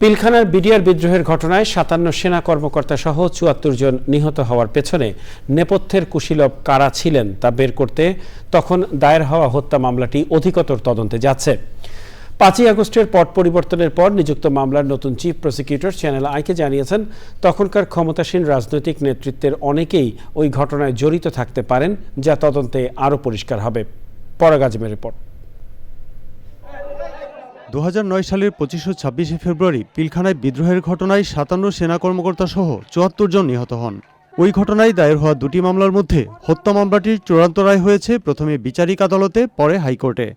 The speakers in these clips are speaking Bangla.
পিলখানার বিডিআর বিদ্রোহের ঘটনায় সাতান্ন সেনা কর্মকর্তা সহ চুয়াত্তর জন নিহত হওয়ার পেছনে নেপথ্যের কুশীলব কারা ছিলেন তা বের করতে তখন দায়ের হওয়া হত্যা মামলাটি অধিকতর তদন্তে যাচ্ছে। পাঁচই আগস্টের পট পরিবর্তনের পর নিযুক্ত মামলার নতুন চিফ প্রসিকিউটর চ্যানেল আইকে জানিয়েছেন, তখনকার ক্ষমতাসীন রাজনৈতিক নেতৃত্বের অনেকেই ওই ঘটনায় জড়িত থাকতে পারেন, যা তদন্তে আরও পরিষ্কার হবে। পরাগ আজমের রিপোর্ট। দু হাজার নয় সালের পঁচিশ ও ছাব্বিশে ফেব্রুয়ারি পিলখানায় বিদ্রোহের ঘটনায় সাতান্ন সেনা কর্মকর্তা সহ চুয়াত্তর জন নিহত হন। ওই ঘটনায় দায়ের হওয়া দুটি মামলার মধ্যে হত্যা মামলাটির চূড়ান্ত রায় হয়েছে প্রথমে বিচারিক আদালতে, পরে হাইকোর্টে।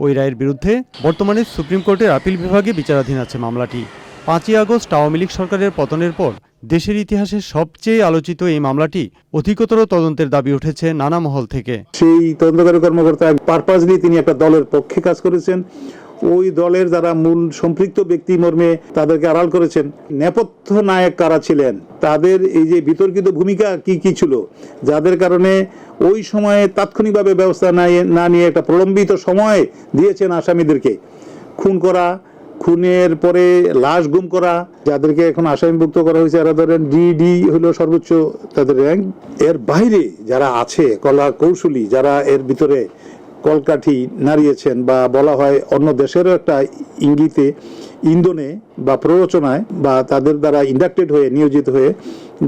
ওই রায়ের বিরুদ্ধে বর্তমানে সুপ্রিম কোর্টের আপিল বিভাগে বিচারাধীন আছে মামলাটি। পাঁচই আগস্ট আওয়ামী লীগ সরকারের পতনের পর দেশের ইতিহাসে সবচেয়ে আলোচিত এই মামলাটি অধিকতর তদন্তের দাবি উঠেছে নানা মহল থেকে। সেই তদন্তকারী কর্মকর্তা পারপাসলি তিনি একটা দলের পক্ষে কাজ করেছেন। ওই দলের যারা মূল সম্পৃক্ত ব্যক্তি মর্মে তাদেরকে আড়াল করেছেন, নেপথ্য নায়ক কারা ছিলেন? তাদের এই যে বিতর্কিত ভূমিকা কি কি ছিল? যাদের কারণে ওই সময়ে তাৎক্ষণিকভাবে ব্যবস্থা না নিয়ে একটা প্রলম্বিত সময় দিয়েছেন আসামিদেরকে। খুন করা, খুনের পরে লাশ গুম করা, যাদেরকে এখন আসামিভুক্ত করা হয়েছে এরা ধরেন ডিডি হলো সর্বোচ্চ তাদের র্যাঙ্ক। এর বাইরে যারা আছে, কলা কৌশলী, যারা এর ভিতরে কলকাঠি নাড়িয়েছেন বা বলা হয় অন্য দেশেরও একটা ইঙ্গিতে ইন্ধনে বা প্ররোচনায় বা তাদের দ্বারা ইন্ডাক্টেড হয়ে নিয়োজিত হয়ে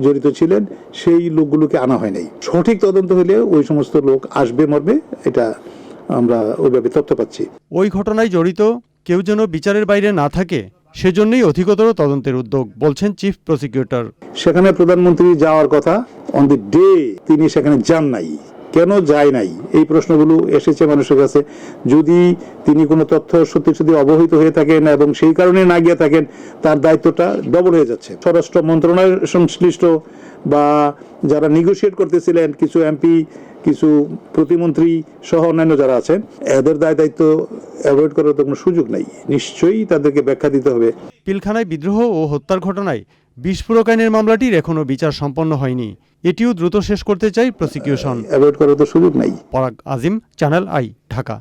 জড়িত ছিলেন সেই লোকগুলোকে আনা হয় নাই। সঠিক তদন্ত হলে ওই সমস্ত লোক আসবে মরবে এটা আমরা ওইভাবে তথ্য পাচ্ছি। ওই ঘটনায় জড়িত কেউ যেন বিচারের বাইরে না থাকে সেজন্যই অধিকতর তদন্তের উদ্যোগ বলছেন চিফ প্রসিকিউটর সেখানে প্রধানমন্ত্রী যাওয়ার কথা অন দি ডে তিনি সেখানে যান নাই। কেন যায় নাই? এই প্রশ্নগুলো এসেছে মানুষের কাছে। যদি তিনি কোনো তথ্য সত্যি সত্যি অবহিত হয়ে থাকেন এবং সেই কারণে না গিয়ে থাকেন, তার দায়িত্বটা ডবল হয়ে যাচ্ছে। স্বরাষ্ট্র মন্ত্রণালয় সংশ্লিষ্ট বা যারা নেগোশিয়েট করতেছিলেন, কিছু এমপি কিছু প্রতিমন্ত্রী সহ অন্যান্য যারা আছেন, এদের দায় দায়িত্ব অ্যাভয়েড করার তো কোনো সুযোগ নাই। নিশ্চয়ই তাদেরকে ব্যাখ্যা দিতে হবে। পিলখানায় বিদ্রোহ ও হত্যার ঘটনায় বিস্ফোরক আইনের মামলাটির এখনও বিচার সম্পন্ন হয়নি। এটিও দ্রুত শেষ করতে চাই প্রসিকিউশন। অ্যাভয়েড করার তো সুযোগ নাই। পরাগ আজিম চ্যানেল আই ঢাকা।